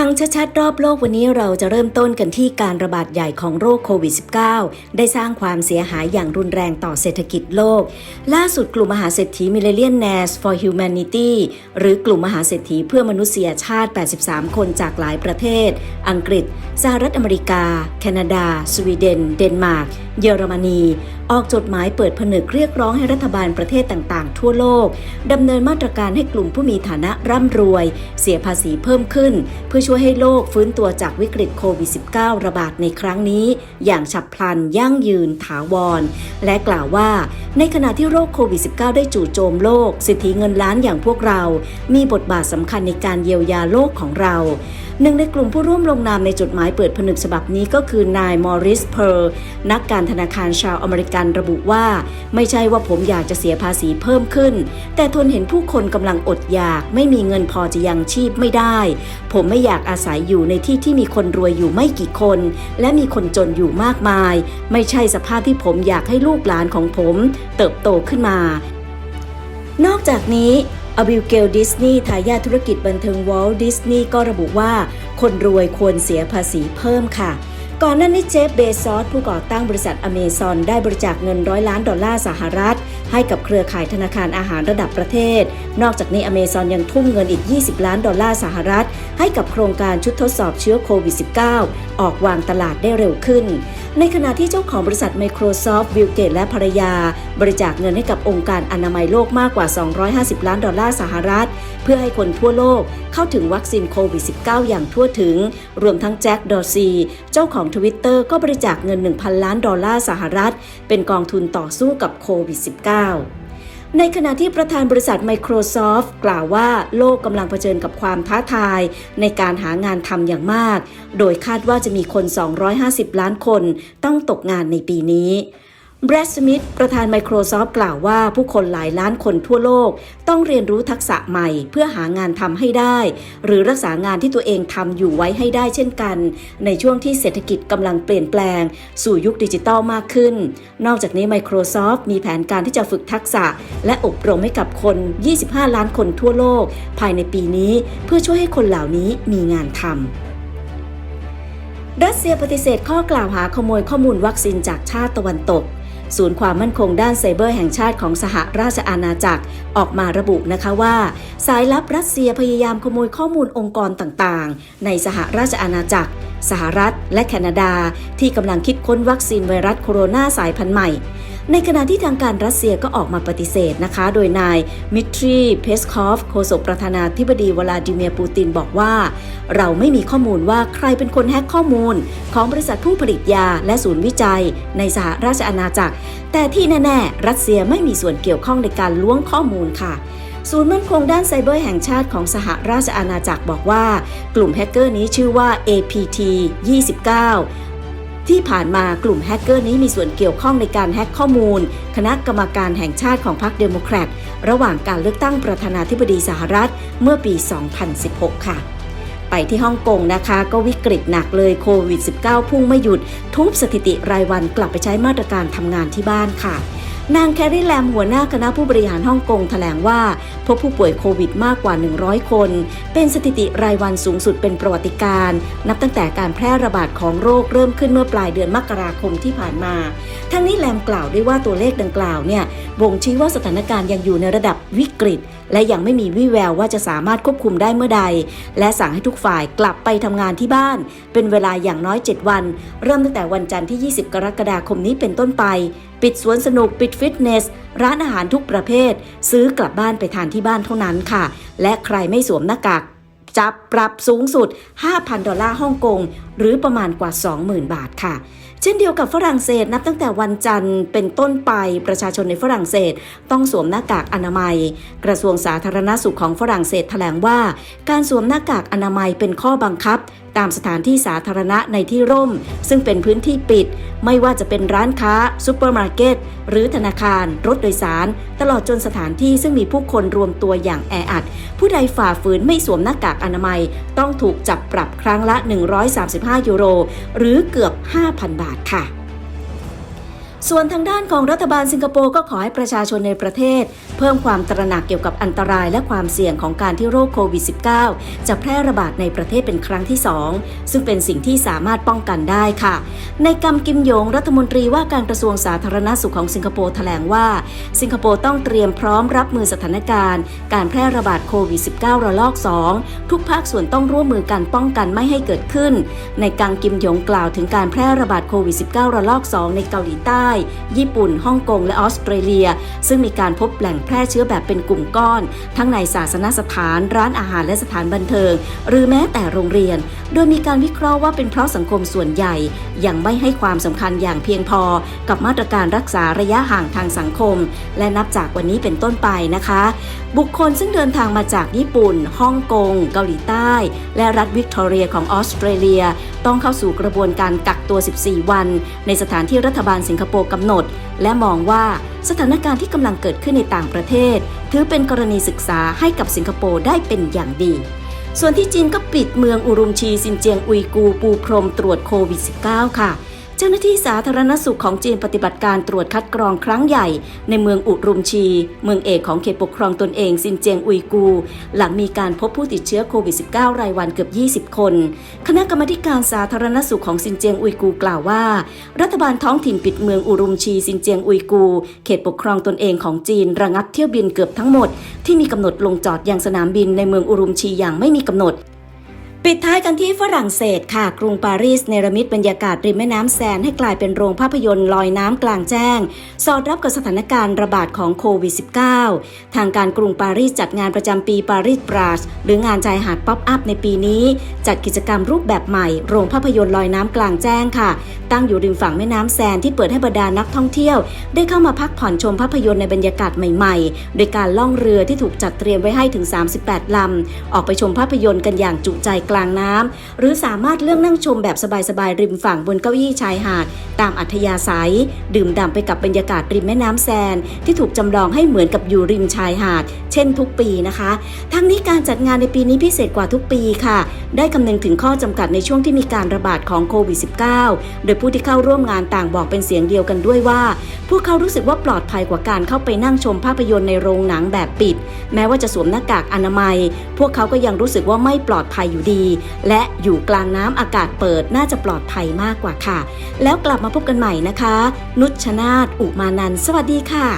ฟังชัดๆรอบโลกวันนี้เราจะเริ่มต้นกันที่การระบาดใหญ่ของโรคโควิด -19 ได้สร้างความเสียหายอย่างรุนแรงต่อเศรษฐกิจโลก ล่าสุดกลุ่มมหาเศรษฐี Millennium Nas for Humanity หรือกลุ่มมหาเศรษฐีเพื่อมนุษยชาติ 83 คนจากหลายประเทศ อังกฤษ สหรัฐอเมริกา แคนาดา สวีเดน เดนมาร์ก เยอรมนีออกจดหมายเปิดผนึกเรียกร้องให้รัฐบาลประเทศต่างๆ ทั่วโลกดำเนินมาตรการให้กลุ่มผู้มีฐานะร่ำรวย เสียภาษีเพิ่มขึ้น เพื่อช่วยให้โลกฟื้นตัวจากวิกฤตโควิด -19 ระบาดในครั้งนี้ อย่างฉับพลันยั่งยืนถาวร และกล่าวว่า ในขณะที่โรคโควิด -19 ได้จู่โจมโลก สิทธิเงินล้านอย่างพวกเรา มีบทบาทสำคัญในการเยียวยาโลกของเราหนึ่งในกลุ่มผู้ร่วมลงนามในจดหมายเปิดผนึกฉบับนี้ก็คือนายมอริสเพอร์นักการธนาคารชาวอเมริกันระบุว่า ไม่ใช่ว่าผมอยากจะเสียภาษีเพิ่มขึ้น แต่ทนเห็นผู้คนกำลังอดอยาก ไม่มีเงินพอจะยังชีพไม่ได้ ผมไม่อยากอาศัยอยู่ในที่ที่มีคนรวยอยู่ไม่กี่คน และมีคนจนอยู่มากมาย ไม่ใช่สภาพที่ผมอยากให้ลูกหลานของผม เติบโตขึ้นมา นอกจากนี้อบิลเกลดิสนีย์ทายาทธุรกิจบันเทิงวอลดิสนีย์ก็ระบุว่า คนรวยควรเสียภาษีเพิ่มค่ะ ก่อนหน้านี้เจฟเบซอสผู้ก่อตั้งบริษัทอเมซอนได้บริจาคเงินร้อยล้านดอลลาร์สหรัฐ ให้กับเครือข่ายธนาคารอาหารระดับประเทศ นอกจากนี้อเมซอนยังทุ่มเงินอีก 20 ล้านดอลลาร์สหรัฐ ให้กับโครงการชุดทดสอบเชื้อโควิด -19 ออกวางตลาดได้เร็วขึ้น ในขณะที่เจ้าของบริษัท Microsoft บิลเกตและภรรยา บริจาคเงินให้กับองค์การอนามัยโลกมากกว่า 250 ล้านดอลลาร์สหรัฐ เพื่อให้คนทั่วโลกเข้าถึงวัคซีนโควิด -19 อย่างทั่วถึง รวมทั้งแจ็คดอร์ซีเจ้าของ Twitter ก็บริจาคเงิน 1,000 ล้านดอลลาร์สหรัฐ เป็นกองทุนต่อสู้กับโควิด -19 ในขณะที่ประธานบริษัท Microsoft กล่าวว่าโลกกำลังเผชิญกับความท้าทาย ในการหางานทำอย่างมาก โดยคาดว่าจะมีคน 250 ล้านคนต้องตกงานในปีนี้ แบรดสมิธประธาน Microsoft กล่าวว่าผู้คนหลายล้านคนทั่วโลก ต้องเรียนรู้ทักษะใหม่เพื่อหางานทำให้ได้ หรือรักษางานที่ตัวเองทำอยู่ไว้ให้ได้เช่นกัน ในช่วงที่เศรษฐกิจกำลังเปลี่ยนแปลง สู่ยุคดิจิทัลมากขึ้น นอกจากนี้ Microsoft มีแผนการที่จะฝึกทักษะ และอบรมให้กับคน 25 ล้านคนทั่วโลก ภายในปีนี้ เพื่อช่วยให้คนเหล่านี้มีงานทำรัสเซียปฏิเสธข้อกล่าวหาขโมยข้อมูลวัคซีนจากชาติตะวันตก ศูนย์ความมั่นคงด้านไซเบอร์แห่งชาติของสหราชอาณาจักรออกมาระบุนะคะว่า สายลับรัสเซียพยายามขโมยข้อมูลองค์กรต่างๆ ในสหราชอาณาจักร สหรัฐ และแคนาดา ที่กำลังคิดค้นวัคซีนไวรัสโคโรนาสายพันธุ์ใหม่ ในขณะที่ทางการรัสเซียก็ออกมาปฏิเสธนะคะ โดยนายมิทรีเพสคอฟโฆษกประธานาธิบดีวลาดิเมียร์ปูตินบอกว่า เราไม่มีข้อมูลว่าใครเป็นคนแฮกข้อมูล ของบริษัทผู้ผลิตยาและศูนย์วิจัย ในสหราชอาณาจักร แต่ที่แน่ๆ รัสเซียไม่มีส่วนเกี่ยวข้องในการล้วงข้อมูลค่ะศูนย์มั่นคงด้านไซเบอร์แห่งชาติของสหราชอาณาจักรบอกว่า กลุ่มแฮกเกอร์นี้ชื่อว่า APT 29 ที่ผ่านมากลุ่มแฮกเกอร์นี้มีส่วนเกี่ยวข้องในการแฮกข้อมูล คณะกรรมการแห่งชาติของพรรคเดโมแครตระหว่างการเลือกตั้งประธานาธิบดีสหรัฐเมื่อปี 2016 ค่ะ ไปที่ฮ่องกงนะคะ ก็วิกฤตหนักเลยโควิด -19 พุ่งไม่หยุด ทุบสถิติรายวันกลับไปใช้มาตรการทำงานที่บ้านค่ะ นางแคร์รีแลมหัวหน้าคณะผู้บริหารฮ่องกงแถลงว่า พบผู้ป่วยโควิดมากกว่า 100 คน เป็นสถิติรายวันสูงสุดเป็นประวัติการณ์นับตั้งแต่การแพร่ระบาดของโรคเริ่มขึ้นเมื่อปลายเดือนมกราคมที่ผ่านมา ทั้งนี้แลมกล่าวด้วยว่าตัวเลขดังกล่าวเนี่ยบ่งชี้ว่าสถานการณ์ยังอยู่ในระดับวิกฤต และยังไม่มีวี่แววว่าจะสามารถควบคุมได้เมื่อใด และสั่งให้ทุกฝ่ายกลับไปทำงานที่บ้าน เป็นเวลาอย่างน้อย 7 วัน เริ่มตั้งแต่วันจันทร์ที่ 20 กรกฎาคมนี้เป็นต้นไป ปิดสวนสนุกปิดฟิตเนส ร้านอาหารทุกประเภท ซื้อกลับบ้านไปทานที่บ้านเท่านั้นค่ะ และใครไม่สวมหน้ากากจับปรับสูงสุด 5,000 ดอลลาร์ฮ่องกง หรือประมาณกว่า 20,000 บาทค่ะ เช่นเดียวกับฝรั่งเศสนับตั้งแต่วันจันทร์เป็นต้นไปประชาชนในฝรั่งเศส ต้องสวมหน้ากากอนามัย กระทรวงสาธารณสุขของฝรั่งเศสแถลงว่า การสวมหน้ากากอนามัยเป็นข้อบังคับ ตามสถานที่สาธารณะในที่ร่ม ซึ่งเป็นพื้นที่ปิด ไม่ว่าจะเป็นร้านค้าซูเปอร์มาร์เก็ต หรือธนาคาร รถโดยสาร ตลอดจนสถานที่ซึ่งมีผู้คนรวมตัวอย่างแออัด ผู้ใดฝ่าฝืนไม่สวมหน้ากากอนามัย ต้องถูกจับปรับครั้งละ 135 ยูโร หรือเกือบ 5,000 บาทค่ะ ส่วนทางด้านของรัฐบาลสิงคโปร์ก็ขอให้ประชาชนในประเทศ เพิ่มความตระหนักเกี่ยวกับอันตรายและความเสี่ยงของการที่โรคโควิด -19 จะแพร่ระบาดในประเทศเป็นครั้งที่ 2 ซึ่งเป็นสิ่งที่สามารถป้องกันได้ค่ะ ในกำกิมยงรัฐมนตรีว่าการกระทรวงสาธารณสุขของสิงคโปร์แถลงว่า สิงคโปร์ต้องเตรียมพร้อมรับมือสถานการณ์ การแพร่ระบาดโควิด -19 ระลอก 2 ทุกภาคส่วนต้องร่วมมือกันป้องกันไม่ให้เกิดขึ้น ในกังกิมยงกล่าวถึงการแพร่ระบาด วิด -19 ระลอก 2 ในเกาหลีใต้ ญี่ปุ่น ฮ่องกง และออสเตรเลีย ซึ่งมีการพบแหล่งแพร่เชื้อแบบเป็นกลุ่มก้อน ทั้งในศาสนสถาน ร้านอาหารและสถานบันเทิง หรือแม้แต่โรงเรียน โดยมีการวิเคราะห์ว่าเป็นเพราะสังคมส่วนใหญ่ ยังไม่ให้ความสำคัญอย่างเพียงพอ กับมาตรการรักษาระยะห่างทางสังคม และนับจากวันนี้เป็นต้นไปนะคะ บุคคลซึ่งเดินทางมาจากญี่ปุ่น ฮ่องกง เกาหลีใต้ และรัฐวิกตอเรียของออสเตรเลีย ต้องเข้าสู่กระบวนการกักตัว 14วัน ในสถานที่รัฐบาลสิงคโปร์กำหนด และมองว่าสถานการณ์ที่กำลังเกิดขึ้นในต่างประเทศ ถือเป็นกรณีศึกษาให้กับสิงคโปร์ได้เป็นอย่างดี ส่วนที่จีนก็ปิดเมืองอุรุมชีซินเจียงอุยกูปูพรมตรวจโควิด -19 ค่ะ จ้าหน้าที่สาธารณสุขของจีนปฏิบัติการตรวจคัดกรองครั้งใหญ่ ในเมืองอุรุมชี เมืองเอกของเขตปกครองตนเองซินเจียงอุยกู หลังมีการพบผู้ติดเชื้อโควิด -19 รายวันเกือบ 20 คน คณะกรรมการสาธารณสุขของซินเจียงอุยกูกล่าวว่า รัฐบาลท้องถิ่นปิดเมืองอุรุมชีซินเจียงอุยกู เขตปกครองตนเองของจีนระงับเที่ยวบินเกือบทั้งหมด ที่มีกำหนดลงจอดยังสนามบินในเมืองอุรุมชีอย่างไม่มีกำหนด ปิดท้ายกันที่ฝรั่งเศสค่ะ กรุงปารีสเนรมิตบรรยากาศริมแม่น้ำแซนให้กลายเป็นโรงภาพยนตร์ลอยน้ำกลางแจ้ง สอดรับกับสถานการณ์ระบาดของโควิด -19 ทางการกรุงปารีสจัดงานประจำปีปารีสปราชหรืองานชายหาดป๊อปอัพในปีนี้ จัดกิจกรรมรูปแบบใหม่ โรงภาพยนตร์ลอยน้ำกลางแจ้งค่ะ ตั้งอยู่ริมฝั่งแม่น้ำแซนที่เปิดให้บรรดานักท่องเที่ยว ได้เข้ามาพักผ่อนชมภาพยนตร์ในบรรยากาศใหม่ ๆ โดยการล่องเรือที่ถูกจัดเตรียมไว้ให้ถึง 38ลำออกไปชมภาพยนตร์กันอย่างจุใจกลางน้ำหรือสามารถเลือกนั่งชมแบบสบายๆริมฝั่งบนเก้าอี้ชายหาด ตามอัธยาศัย ดื่มด่ำไปกับบรรยากาศริมแม่น้ำแซน ที่ถูกจำลองให้เหมือนกับอยู่ริมชายหาด เช่นทุกปีนะคะ ทั้งนี้การจัดงานในปีนี้พิเศษกว่าทุกปีค่ะ ได้คำนึงถึงข้อจำกัดในช่วงที่มีการระบาดของโควิด -19 โดยผู้ที่เข้าร่วมงานต่างบอกเป็นเสียงเดียวกันด้วยว่า พวกเขารู้สึกว่าปลอดภัยกว่าการเข้าไปนั่งชมภาพยนตร์ในโรงหนังแบบปิด แม้ว่าจะสวมหน้ากากอนามัย พวกเขาก็ยังรู้สึกว่าไม่ปลอดภัยอยู่ดีและอยู่กลางน้ำอากาศเปิดน่าจะปลอดภัยมากกว่าค่ะ แล้วกลับมาพบกันใหม่นะคะ นุชชนาธอุมานันสวัสดีค่ะ